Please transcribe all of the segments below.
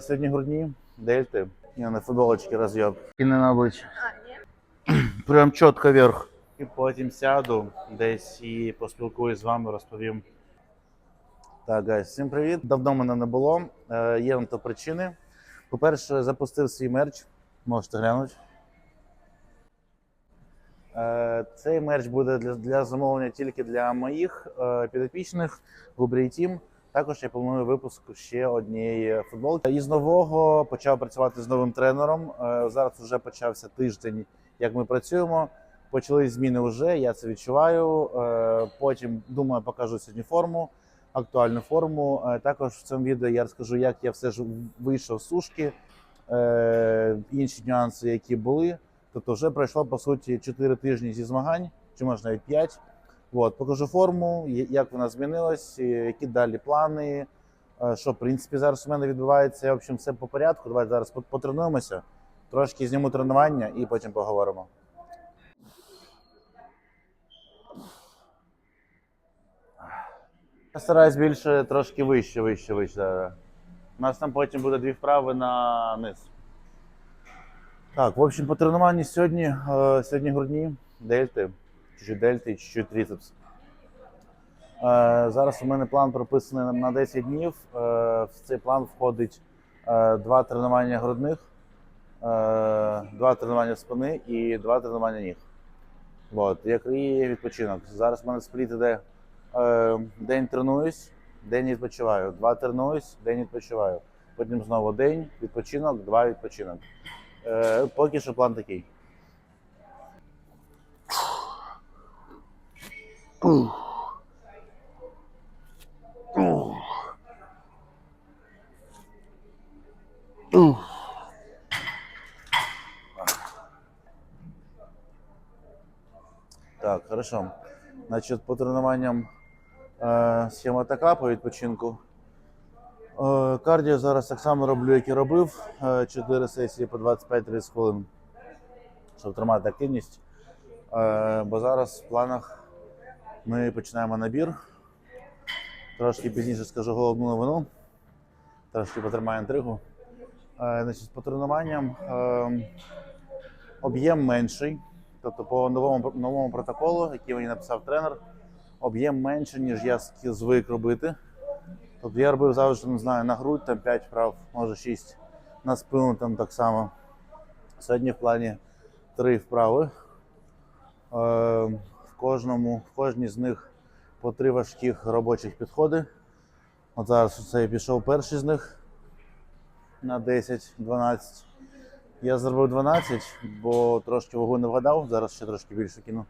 Сьогодні грудні, дельти. Я на футболочці роз'єб. І не на обличчя. Прям чітко вверх. І потім сяду десь і поспілкуюсь з вами, розповім. Так, гайс, всім привіт. Давно мене не було. Е, є на то причини. По-перше, запустив свій мерч. Можете глянути. Е, Цей мерч буде для, для замовлення тільки для моїх е, підопічних в Team. Також я планую випуск ще однієї футболки. Із нового почав працювати з новим тренером. Е, Зараз вже почався тиждень, як ми працюємо. Почались зміни вже, я це відчуваю. Е, Потім думаю, покажу сьогодні форму, актуальну форму. Е, Також в цьому відео я розкажу, як я все ж вийшов з сушки, інші нюанси, які були. Тобто вже пройшло по суті 4 тижні зі змагань, чи може навіть 5. От, покажу форму, як вона змінилась, які далі плани, е, що в принципі зараз у мене відбувається. В общем, все по порядку. Давайте зараз потренуємося, трошки зніму тренування і потім поговоримо. Я стараюсь більше трошки вище, вище, вище. У нас там потім буде дві вправи на низ. Так, в общем, по тренуванню сьогодні, е, сьогодні грудні, дельти, чуть-чуть дельти, чуть-чуть трицепс. Е, зараз у мене план прописаний на- на 10 днів. Е, в цей план входить е, два тренування грудних, два тренування спини і два тренування ніг. От, як і відпочинок. Зараз в мене спліт іде день тренуюсь, день відпочиваю. Два тренуюсь, день відпочиваю. Потім знову день, відпочинок, два відпочинок. Поки що план такий. Так, хорошо. Значить, по тренуванням е, схема така по відпочинку. Е, кардіо зараз так само роблю, як і робив. 4 сесії по 25-30 хвилин, щоб тримати активність. Е, бо зараз в планах ми починаємо набір. Трошки пізніше скажу головну новину. Трошки потримаю інтригу. Е, значить, по тренуванням е, об'єм менший. Тобто по новому, новому протоколу, який мені написав тренер, об'єм менший, ніж я звик робити. Тобто я робив завжди, не знаю, на грудь там 5 вправ, може 6, на спину там так само. Сьогодні в плані 3 вправи. Е, кожному, в кожній з них по 3 важких робочих підходи. От зараз це я пішов перший з них на 10-12. Я зробив 12, бо трошки вагу не вгадав, зараз ще трошки більше кину.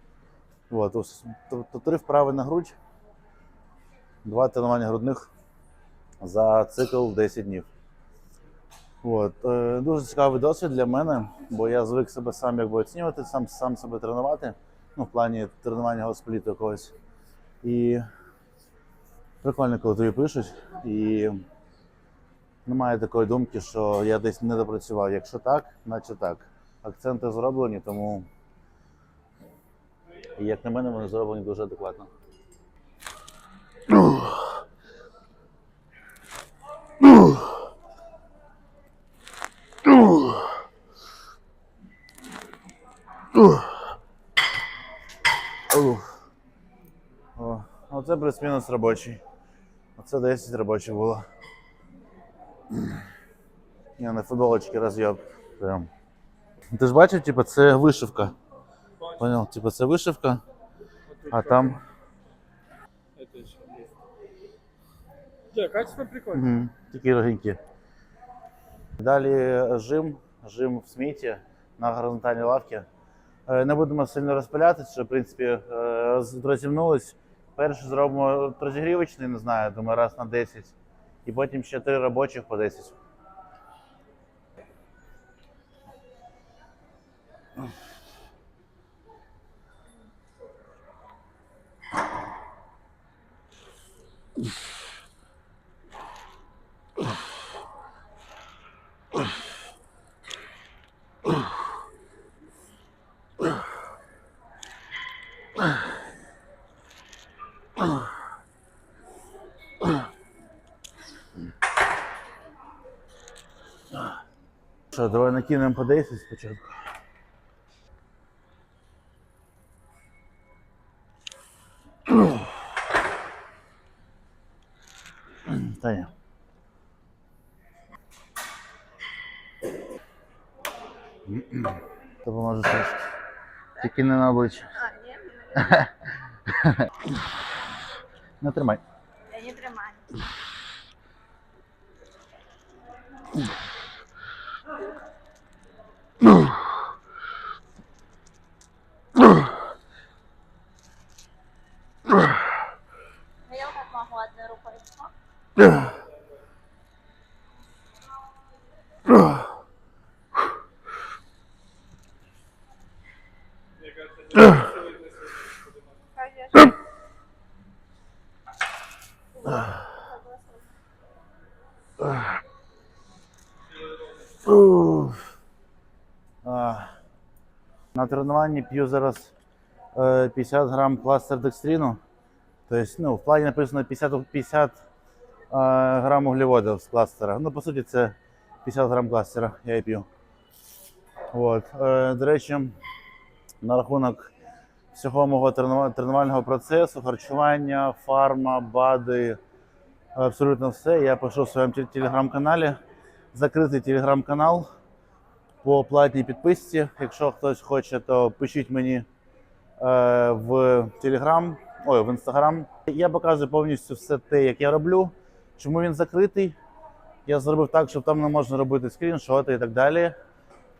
От, ось, тобто три вправи на грудь, два тренування грудних за цикл 10 днів. От, е, дуже цікавий досвід для мене, бо я звик себе сам якби оцінювати, сам, сам себе тренувати, ну, в плані тренування госпліту якогось. І прикольно, коли тобі пишуть. І немає такої думки, що я десь не допрацював. Якщо так, наче так. Акценти зроблені, тому, як на мене, вони зроблені дуже адекватно. Ух. оце плюс-мінус робочий. Оце 10 робочих було. Я на футболочці роз'єб. Прям. Ти ж бачив, типу, це вишивка. Понял? Типу, це вишивка, а там. Это еще есть. Да, качество прикольно. Угу. Такі легенькі. Далі жим, жим в сміті на горизонтальній лавці. Е, Не будемо сильно розпилятися, що в принципі е, роз- розімнулись. Перше зробимо розігрівочний, не знаю, думаю, раз на 10. І потім ще три робочих по 10. Ugh. Що, давай накинемо по 10 спочатку. Та ні. Допоможе трошки. Тільки не на обличчя. А, ні, Не тримай. я не тримаю. Ну, Я вот могу одной рукой. О, Мне кажется, не силой для себя. Конечно. Уф. А, На тренуванні п'ю зараз е, 50 грам кластер декстріну. Тобто, ну, в плані написано 50, 50 е, грам углеводів з кластера. Ну, по суті, це 50 грам кластера я і п'ю. От. Е, до речі, на рахунок всього мого тренувального процесу, харчування, фарма, БАДи, абсолютно все. Я пишу в своєму телеграм-каналі. Закритий телеграм-канал по платній підписці. Якщо хтось хоче, то пишіть мені е, в Телеграм, ой, в Інстаграм. Я показую повністю все те, як я роблю. Чому він закритий? Я зробив так, щоб там не можна робити скріншоти і так далі.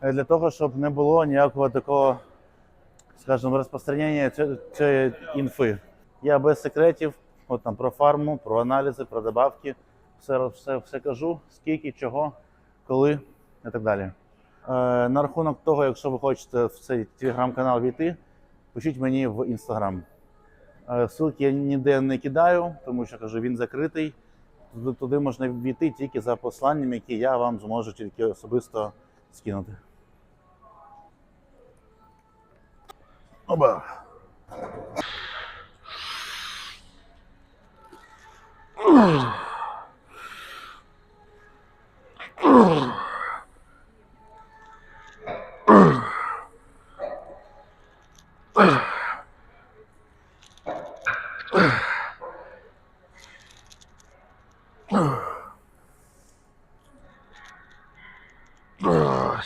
Е, Для того, щоб не було ніякого такого, скажімо, розпространення цієї- інфи. Я без секретів, от там про фарму, про аналізи, про добавки. Все, все, все кажу, скільки, чого, коли і так далі. Е, на рахунок того, якщо ви хочете в цей телеграм-канал війти, пишіть мені в інстаграм. Е, ссылки я ніде не кидаю, тому що кажу, він закритий. Туди- можна війти тільки за посланням, які я вам зможу тільки особисто скинути. Оба.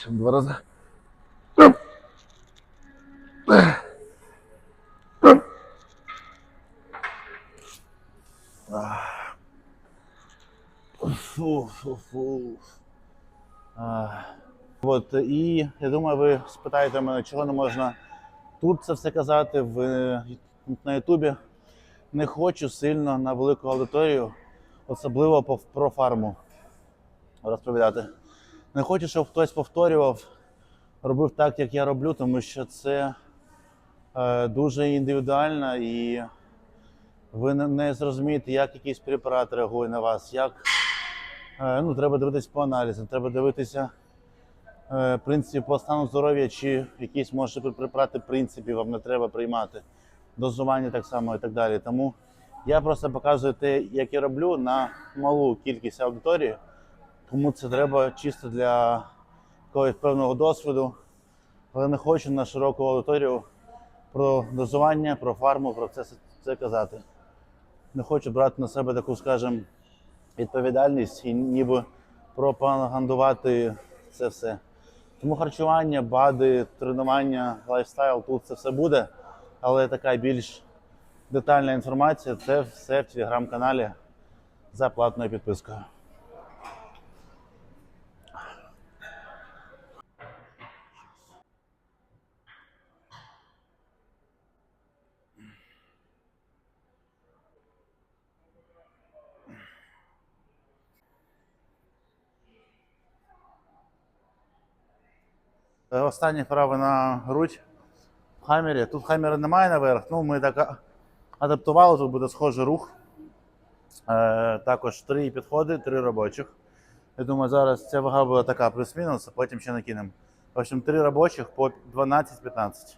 Ще два рази. Фу, фу, фу. А, От, і я думаю, ви спитаєте мене, чого не можна тут це все казати в, на Ютубі. Не хочу сильно на велику аудиторію, особливо про фарму розповідати. Не хочу, щоб хтось повторював, робив так, як я роблю, тому що це е, дуже індивідуально і ви не, зрозумієте, як якийсь препарат реагує на вас, як е, ну, треба дивитися по аналізам, треба дивитися е, принципі, по стану здоров'я, чи якісь може препарати, в принципі, вам не треба приймати. Дозування так само і так далі. Тому я просто показую те, як я роблю на малу кількість аудиторії. Тому це треба чисто для якогось певного досвіду. Але не хочу на широку аудиторію про дозування, про фарму, про це, це казати. Не хочу брати на себе таку, скажімо, відповідальність і ніби пропагандувати це все. Тому харчування, БАДи, тренування, лайфстайл тут це все буде. Але така більш детальна інформація це все в телеграм-каналі за платною підпискою. Е, Останнє вправа на грудь в хаммері. Тут хаммера немає наверх, ну ми так адаптували, тут буде схожий рух. Е, також три підходи, три робочих. Я думаю, зараз ця вага буде така плюс-мінус, а потім ще накинемо. В общем, три робочих по 12-15.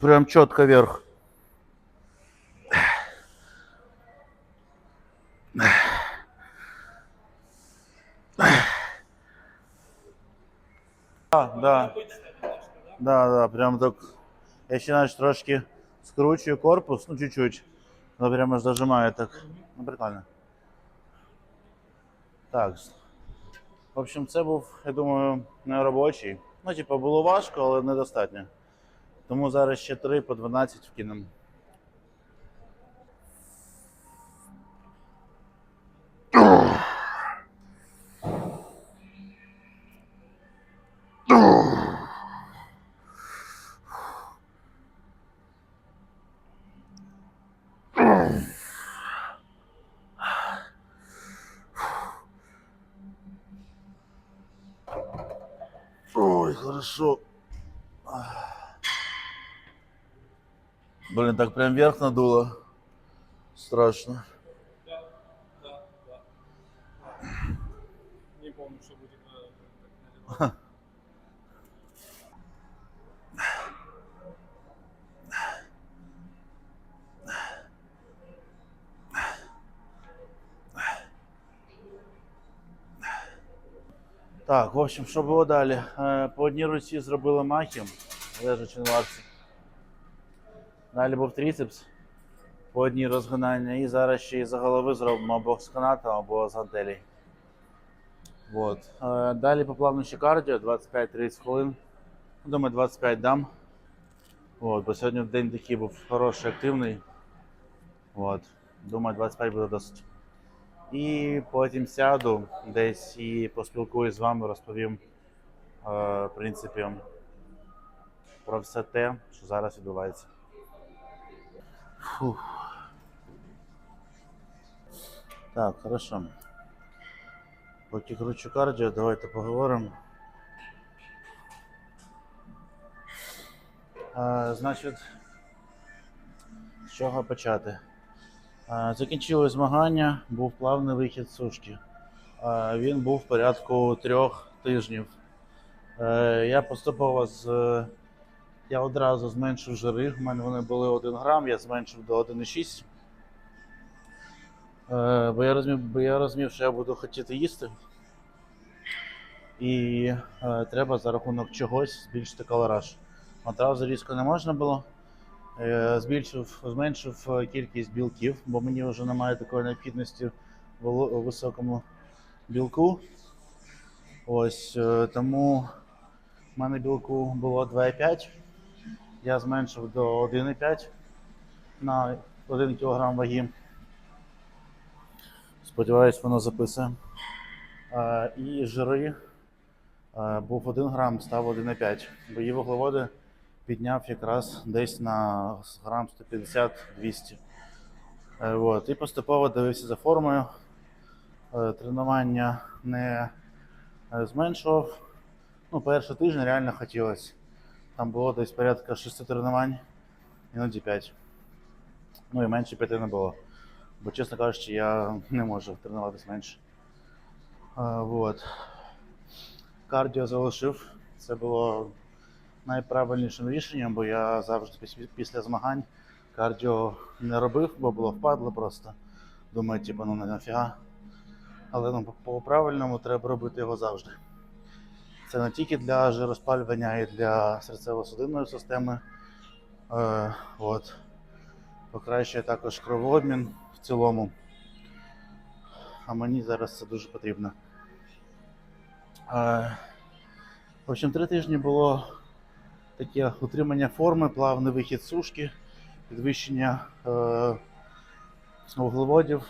Прям чітко вверх. Да. Да, да, прям так. Я ще наче трошки скручую корпус, ну чуть-чуть. Но прямо ж зажимаю так. Ну, прикольно. Так. В общем, це був, я думаю, не робочий. Ну, типу, було важко, але недостатньо. Тому зараз ще 3 по 12 вкинемо. Ой, хорошо. Блин, так прям вверх надуло. Страшно. Да, да, да. Не помню, что будет э, так налило. Так, в общем, що було далі? Е, По одній руці зробили махи, лежачи на лавці. Далі був тріцепс по одній розгинання. І зараз ще й за голови зробимо або з канатом, або з гантелей. Вот. Е, Далі по плану ще кардіо, 25-30 хвилин. Думаю, 25 дам. Вот, бо сьогодні день такий був хороший, активний. Вот. Думаю, 25 буде досить. І потім сяду десь і поспілкуюсь з вами, розповім, е, в принципі, про все те, що зараз відбувається. Фух. Так, хорошо. Поки кручу кардіо, давайте поговоримо. Е, значить, з чого почати? Закінчили змагання, був плавний вихід сушки. Він був в порядку трьох тижнів. Е, Я поступово з. Я одразу зменшив жири. У мене вони були 1 грам, я зменшив до 1,6. Е, Бо я розумів, бо я розумів, що я буду хотіти їсти. І е, треба за рахунок чогось збільшити калораж. Одразу різко не можна було. Е, збільшив, зменшив е, кількість білків, бо мені вже немає такої необхідності в високому білку. Ось е, тому в мене білку було 2,5. Я зменшив до 1,5 на 1 кг ваги. Сподіваюсь, воно записує. І жири був 1 грам, став 1,5. Бої вуглеводи підняв якраз десь на грам 150-200. Е, Вот. І поступово дивився за формою. Е, Тренування не е, зменшував. Ну, перший тиждень реально хотілося. Там було десь порядка 6 тренувань, іноді 5. Ну і менше 5 не було. Бо, чесно кажучи, я не можу тренуватись менше. Е, Вот. Кардіо залишив. Це було найправильнішим рішенням, бо я завжди після змагань кардіо не робив, бо було впадло просто. Думаю, типу, ну нафіга. Але ну, по- по-правильному треба робити його завжди. Це не тільки для жироспалювання, й для серцево-судинної системи. Е, от. Покращує також кровообмін в цілому. А мені зараз це дуже потрібно. Е, в общем, три тижні було таке утримання форми, плавний вихід сушки, підвищення е, вуглеводів.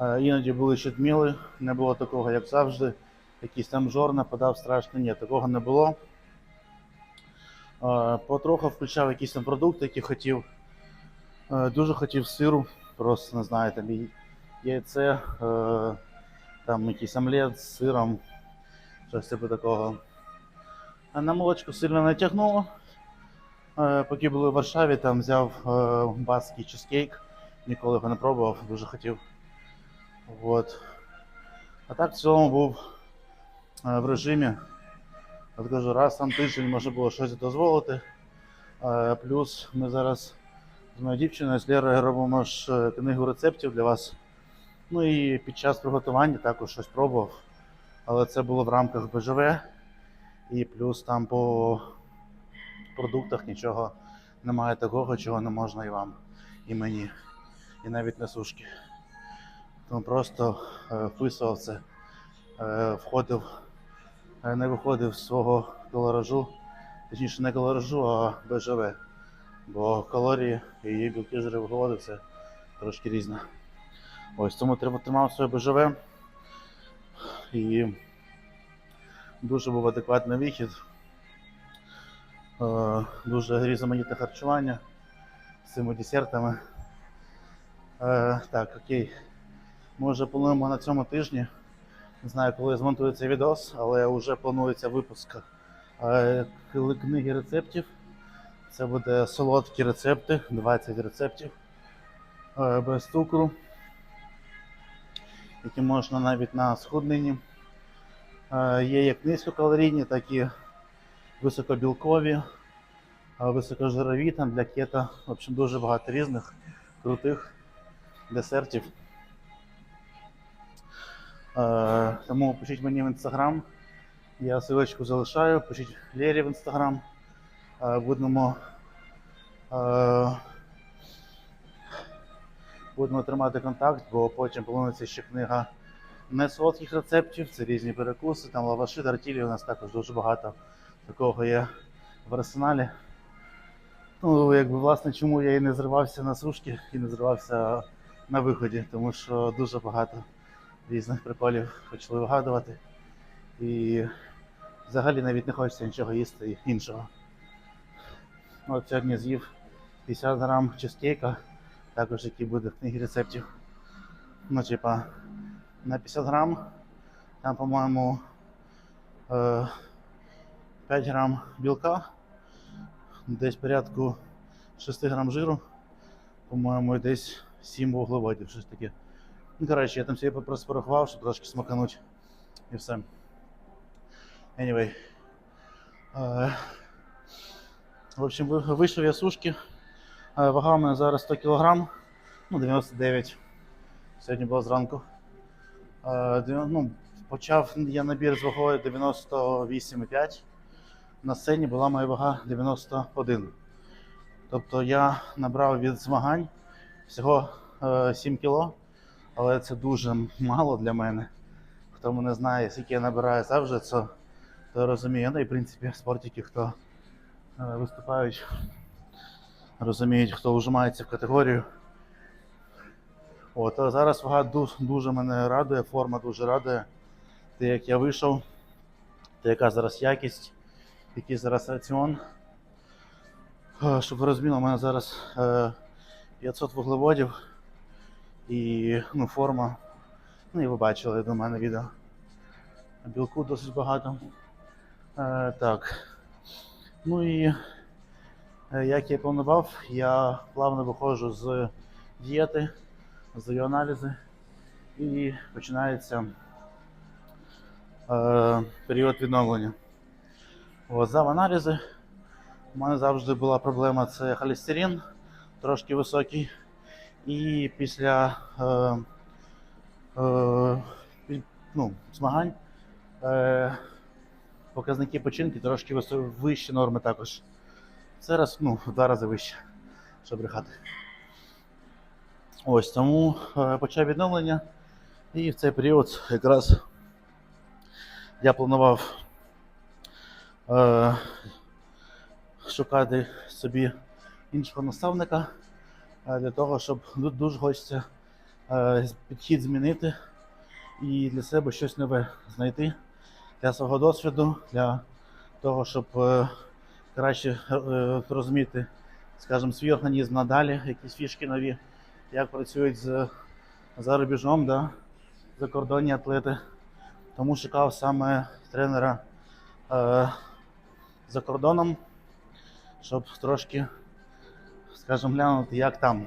Е, іноді були ще тміли, не було такого, як завжди. Якийсь там жор нападав страшно. Ні, такого не було. Е, потроху включав якісь там продукти, які хотів. Е, дуже хотів сиру, просто не знаю, там яйце, е, там якийсь омлет з сиром, щось типу такого. На молочку сильно не тягнуло. Е, Поки були в Варшаві, там взяв е, баский чизкейк. Ніколи його не пробував, дуже хотів. Вот. А так в цілому був е, в режимі. От кажу, раз там тиждень можна було щось дозволити. Плюс ми зараз з моєю дівчиною з Лерою робимо ж книгу рецептів для вас. Ну і під час приготування також щось пробував. Але це було в рамках БЖВ. І плюс там по продуктах нічого немає такого, чого не можна і вам, і мені, і навіть на сушки. Тому просто е, вписував це, е, входив, е, не виходив з свого калоражу, точніше не калоражу, а БЖВ. Бо калорії і білки жири це трошки різне. Ось тому тримав своє БЖВ і дуже був адекватний вихід. Е, Дуже різноманітне харчування з цими десертами. Е, Так, окей. Ми вже плануємо на цьому тижні. Не знаю, коли змонтую цей відос, але вже планується випуск е, книги рецептів. Це буде солодкі рецепти, 20 рецептів без цукру, які можна навіть на схудненні. Е, Є як низькокалорійні, так і високобілкові, е, високожирові там для кето. В общем, дуже багато різних крутих десертів. Е, Тому пишіть мені в інстаграм. Я ссылочку залишаю. Пишіть Лері в інстаграм. Будемо, будемо тримати контакт, бо потім планується ще книга не солодких рецептів, це різні перекуси, там лаваші, тартілі. У нас також дуже багато такого є в арсеналі. Ну, якби власне, чому я і не зривався на сушки і не зривався на виході, тому що дуже багато різних приколів почали вигадувати. І взагалі навіть не хочеться нічого їсти іншого. От сьогодні з'їв 50 грам чизкейка, також який буде в книгі рецептів. Ну, типа, на 50 грам, там, по-моєму, е, 5 грам білка, десь порядку 6 грам жиру, по-моєму, десь 7 вуглеводів, щось таке. Ну, коротше, я там собі просто порахував, щоб трошки смакануть. І все. Anyway. Е, в общем, вийшов я сушки. Е, Вага у мене зараз 100 кг, ну 99. Сьогодні було зранку. Е, Ну, почав я набір з вагою 98,5. На сцені була моя вага 91. Тобто я набрав від змагань всього е, 7 кг, але це дуже мало для мене. Хто мене знає, скільки я набираю завжди, це, то розуміє. Ну і в принципі спортики, хто е, виступають, розуміють, хто вжимається в категорію. От, а зараз вага дуже, мене радує, форма дуже радує. Те, як я вийшов, те, яка зараз якість, який зараз раціон. Е, Щоб ви розуміли, у мене зараз е, 500 вуглеводів і ну, форма. Ну і ви бачили до мене відео. Білку досить багато. Е, так. Ну і е, як я планував, я плавно виходжу з дієти, здаю аналізи і починається е, період відновлення. Здав аналізи. У мене завжди була проблема це холестерин, трошки високий. І після е, е, ну, змагань е, показники починки трошки вищі норми також. Зараз ну, в два рази вище, щоб брехати. Ось тому е, почав відновлення. І в цей період якраз я планував е, шукати собі іншого наставника е, для того, щоб дуже хочеться е, підхід змінити і для себе щось нове знайти для свого досвіду, для того, щоб е, краще е, розуміти, скажімо, свій організм надалі, якісь фішки нові, як працюють з за рубежом, да, закордонні атлети. Тому шукав саме тренера е, за кордоном, щоб трошки, скажімо, глянути, як там.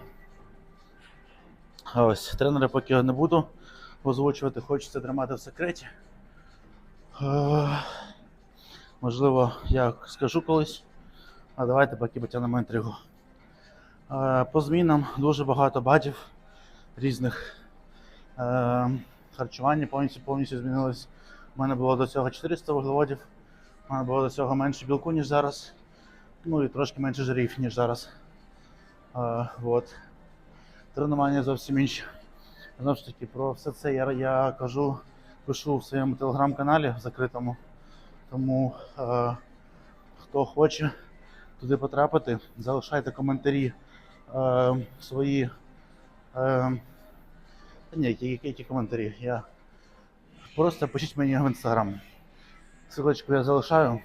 Ось, тренера поки не буду озвучувати, хочеться тримати в секреті. Е, можливо, я скажу колись. А давайте поки потягнемо інтригу. Е, по змінам дуже багато бадів різних. Е, харчування повністю повністю змінилось. У мене було до цього 400 вуглеводів. У мене було до цього менше білку, ніж зараз. Ну і трошки менше жирів, ніж зараз. А, от. Тренування зовсім інші. Знову ж таки, про все це я, я кажу, пишу в своєму телеграм-каналі закритому. Тому е, хто хоче туди потрапити, залишайте коментарі е, свої. Е, ні, які, які, які коментарі. Я просто пишіть мені в інстаграм. Ссылочку я залишаю.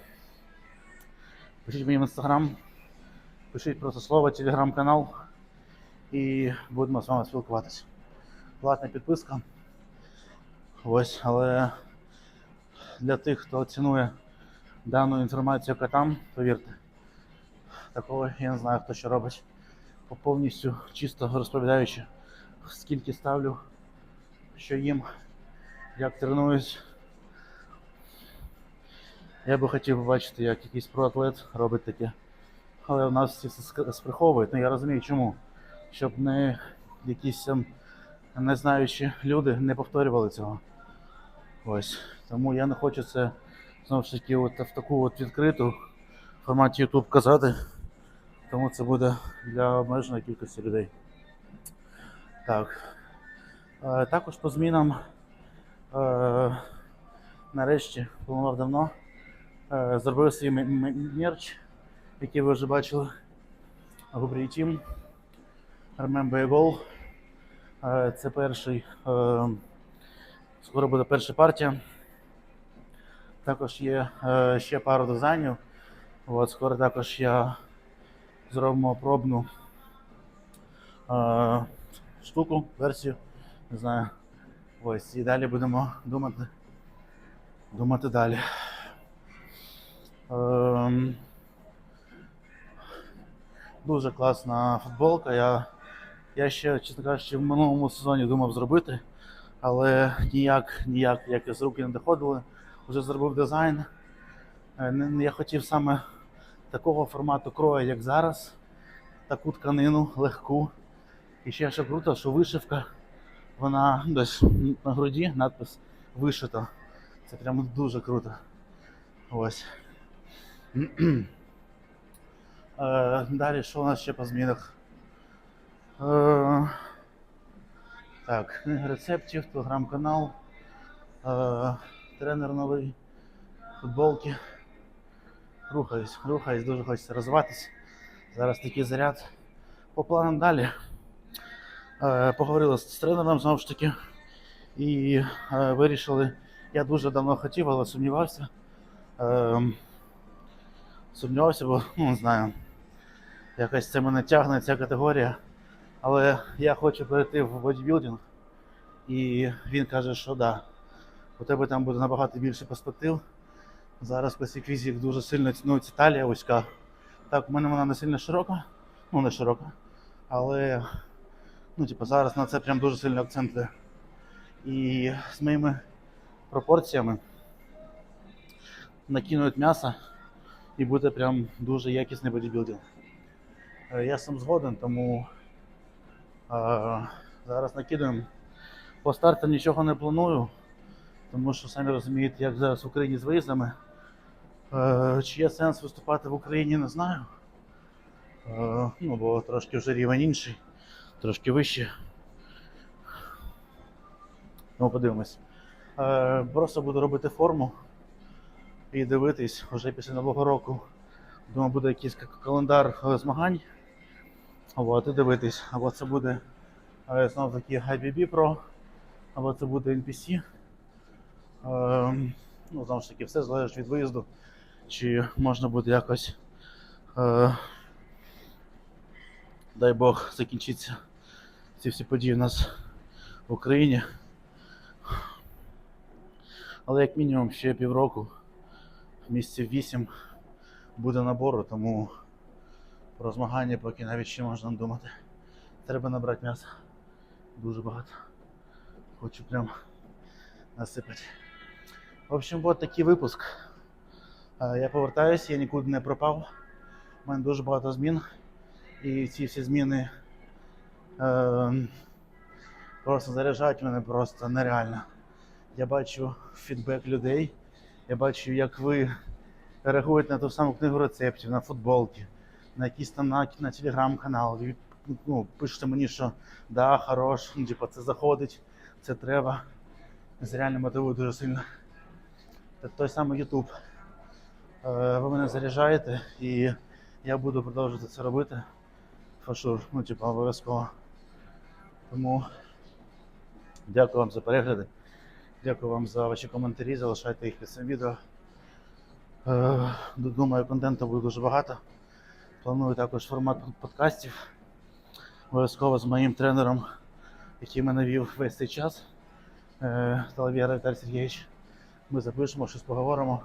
Пишіть мені в інстаграм, пишіть просто слово, телеграм-канал і будемо з вами спілкуватися. Платна підписка. Ось, але для тих, хто цінує дану інформацію котам, повірте, такого я не знаю, хто що робить. По Повністю чисто розповідаючи, скільки ставлю, що їм, як тренуюсь. Я би хотів побачити, як якийсь проатлет робить таке. Але в нас це сприховують. Ну я розумію чому. Щоб не якісь там незнаючі люди не повторювали цього. Ось. Тому я не хочу це знову ж таки от в таку от відкриту форматі YouTube казати. Тому це буде для обмеженої кількості людей. Так. Е, також по змінам е, нарешті планував давно. Е, зробив свій мерч, який ви вже бачили. Губрій Team. Remember Е, Це перший. Скоро буде перша партія. Також є ще пару дизайнів. От, скоро також я зробимо пробну е, штуку, версію. Не знаю. Ось. І далі будемо думати. Думати далі. Ем, дуже класна футболка. Я, я ще, чесно кажучи, в минулому сезоні думав зробити, але ніяк, ніяк якось руки не доходили. Вже зробив дизайн. Е, Я хотів саме такого формату крою, як зараз. Таку тканину легку. І ще що круто, що вишивка, вона десь на груді надпис вишито. Це прямо дуже круто. Ось. Е, Далі, що у нас ще по змінах? Е, Так, книга рецептів, телеграм-канал, е, тренер новий, футболки. Рухаюсь, рухаюсь, дуже хочеться розвиватись. Зараз такий заряд. По планам далі. Е, Поговорили з тренером знову ж таки. І е, вирішили. Я дуже давно хотів, але сумнівався. Ем, сумнівався, бо ну, не знаю. Якось це мене тягне ця категорія. Але я хочу перейти в бодібілдинг. І він каже, що да, у тебе там буде набагато більше перспектив. Зараз Classic Physics дуже сильно цінується талія вузька. Так, у мене вона не сильно широка, ну не широка. Але ну, типу, зараз на це прям дуже сильно акцент. йде. І з моїми пропорціями накинуть м'ясо і буде прям дуже якісний бодібілдинг. Е, Я сам згоден, тому е, зараз накидаємо. По старту нічого не планую, тому що самі розумієте, як зараз в Україні з виїздами. Е, чи є сенс виступати в Україні, не знаю. Е, ну, бо трошки вже рівень інший, трошки вищий. Ну, подивимось. Е, просто буду робити форму і дивитись вже після Нового року. Думаю, буде якийсь календар змагань. От, і дивитись. Або це буде знову таки IBB Pro, або це буде NPC. Ем, ну, знову ж таки, все залежить від виїзду. Чи можна буде якось, е, дай Бог, закінчиться ці всі події у нас в Україні. Але як мінімум ще півроку, місяців 8 буде набору, тому про змагання поки навіть ще можна думати. Треба набрати м'яса. Дуже багато. Хочу прям насипати. В общем, от такий випуск. Я повертаюся, я нікуди не пропав. У мене дуже багато змін. І ці всі зміни е, просто заряджають мене просто нереально. Я бачу фідбек людей, я бачу, як ви реагують на ту саму книгу рецептів, на футболки, на якісь там на, на телеграм-канал. Ну, пишете мені, що да, хорош, ну, типа, це заходить, це треба. Це реально мотивує дуже сильно. Та той самий YouTube. Е, Ви мене заряджаєте і я буду продовжувати це робити. Фашур, ну, типу, обов'язково. Тому дякую вам за перегляди. Дякую вам за ваші коментарі. Залишайте їх під цим відео. Е, Думаю, контенту буде дуже багато. Планую також формат подкастів. Обов'язково з моїм тренером, який мене вів весь цей час. Е, Талавєра Віталій Сергійович. Ми запишемо, щось поговоримо.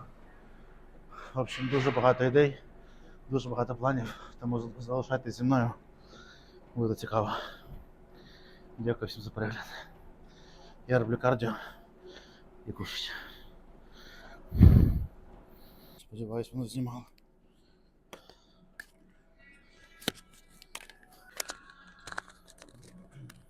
В общем, дуже багато ідей, дуже багато планів, тому залишайтесь зі мною. Буде цікаво. Дякую всім за перегляд. Я роблю кардіо і кушать. Сподіваюсь, воно знімало.